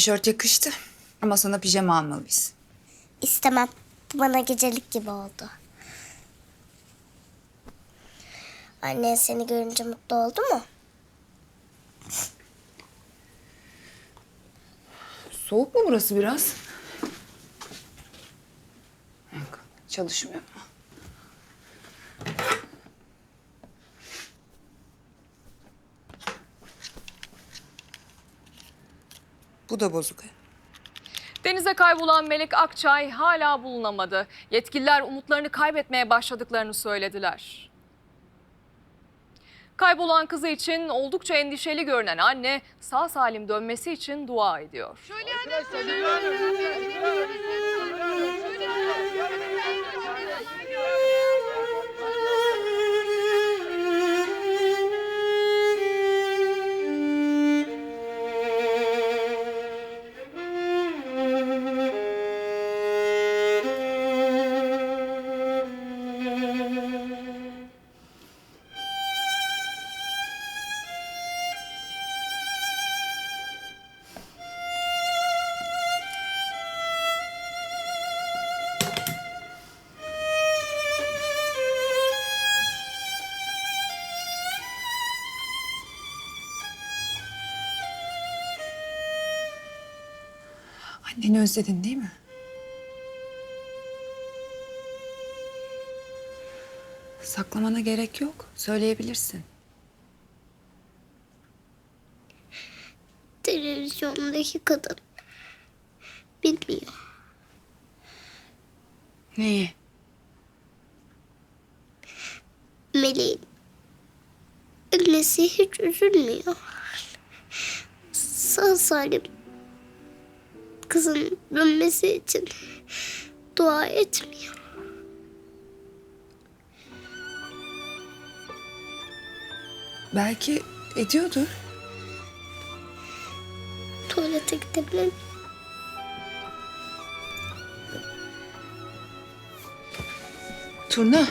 tişört yakıştı. Ama sana pijama almalıyız. İstemem. Bu bana gecelik gibi oldu. Annen seni görünce mutlu oldu mu? Soğuk mu burası biraz? Yok, çalışmıyor. Bu da bozuk. Denize kaybolan Melek Akçay hala bulunamadı. Yetkililer umutlarını kaybetmeye başladıklarını söylediler. Kaybolan kızı için oldukça endişeli görünen anne sağ salim dönmesi için dua ediyor. Anneni özledin değil mi? Saklamana gerek yok. Söyleyebilirsin. Televizyondaki kadın bilmiyor. Neyi? Meleğin annesi hiç üzülmüyor. Sağ salim kızın dönmesi için dua etmiyor. Belki ediyordur. Tuvalete gidebilir miyim? Turna.